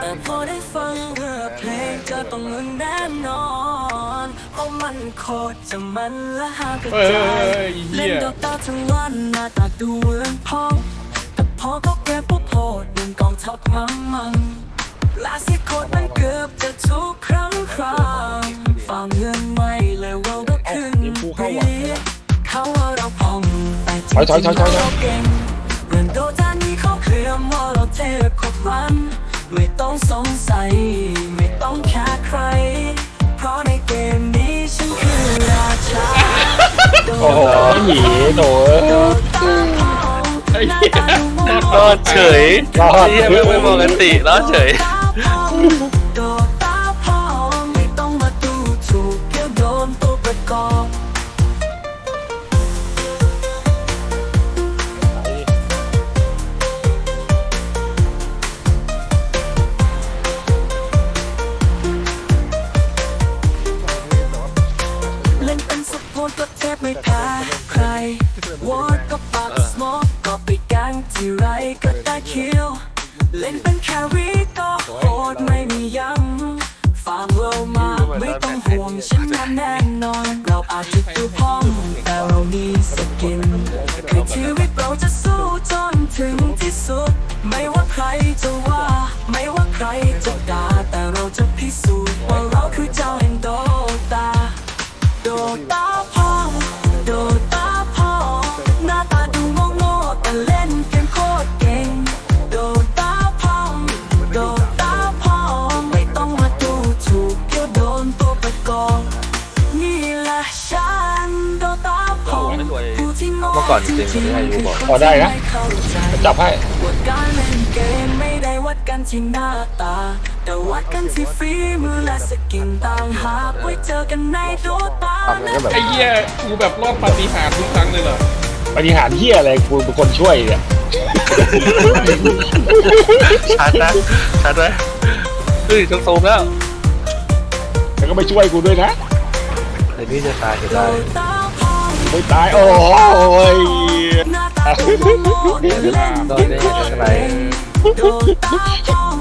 แต่พอได้ฟังเรือเพลงก็ต้องมึนแน่นอนเพราะมันโคตรจะมันและหากระจายเฮ้ยอีเล่เหี้นดอกตาทั้งวันหน้าตาดูเหมือนพ่องแต่พอก็เก็บพวกโพดหนึ่งกองทัพมันมันลาสิโคตรมันเกือบจะทุกครั้งครางฟังเงินไม่เลยว่าก็ขึ้นเรียกเขาว่าเราพองแต่จริงๆเราเก่งเรื่องโด เราเทพครบวัน ไม่ต้องสงสัย ไม่ต้องแค่ใคร เพราะในเกมนี้ฉันคือราชาโอ้โหหนีโถไอ้เหี้ยรอดเฉยรอดเหี้ยไม่ปกติรอดเฉยโดตาพองไม่ต้องมาดูถูกเดี๋ยวโดนตัวประกอบ แพ้ใครวอดก็ปักสโมกก็ไปกันที่ไรก็ได้คิว เล่นเป็นแครีก็โหดไม่มียั้งฟังเรามาไม่ต้องห่วงฉันนะแน่นอน เราอาจจะดูพ้องแต่เรามีสกินคือชีวิตเราจะสู้จนถึงที่สุด ไม่ว่าใครจะว่า ไม่ว่าใครจะด่าแต่เราจะพิสูจน์ว่าเราคือเจ้าแห่งโดตาโดตา มื่อก่อนจริงๆผมไม่ให้รู้บอกพอได้นะม่เข้าใจจับให้ว่าการเล่นเกมไม่ได้วัดกันที่หน้าตา แต่วัดกันที่ฝีมือและสกิลต่างหากไว้เจอกันในโดตาทำกันก็แบบไอ้เหี้ยกูแบบรอดปาฏิหาริย์ทุกครั้งเลยเหรอปฏิหารย์เฮียอะไรกูเป็นคนช่วยเนี่ยชัดนะชัดไหมเฮ้ยต้องโซมแล้วแล้วก็ไม่ช่วยกูด้วยนะเดี๋ยวนี้จะตายจะโดตายตาพอง ไม่ตาย โอ้ยหน้าตาดูโง่ๆแต่เล่นเกมโคตรเก่งโดตาพอง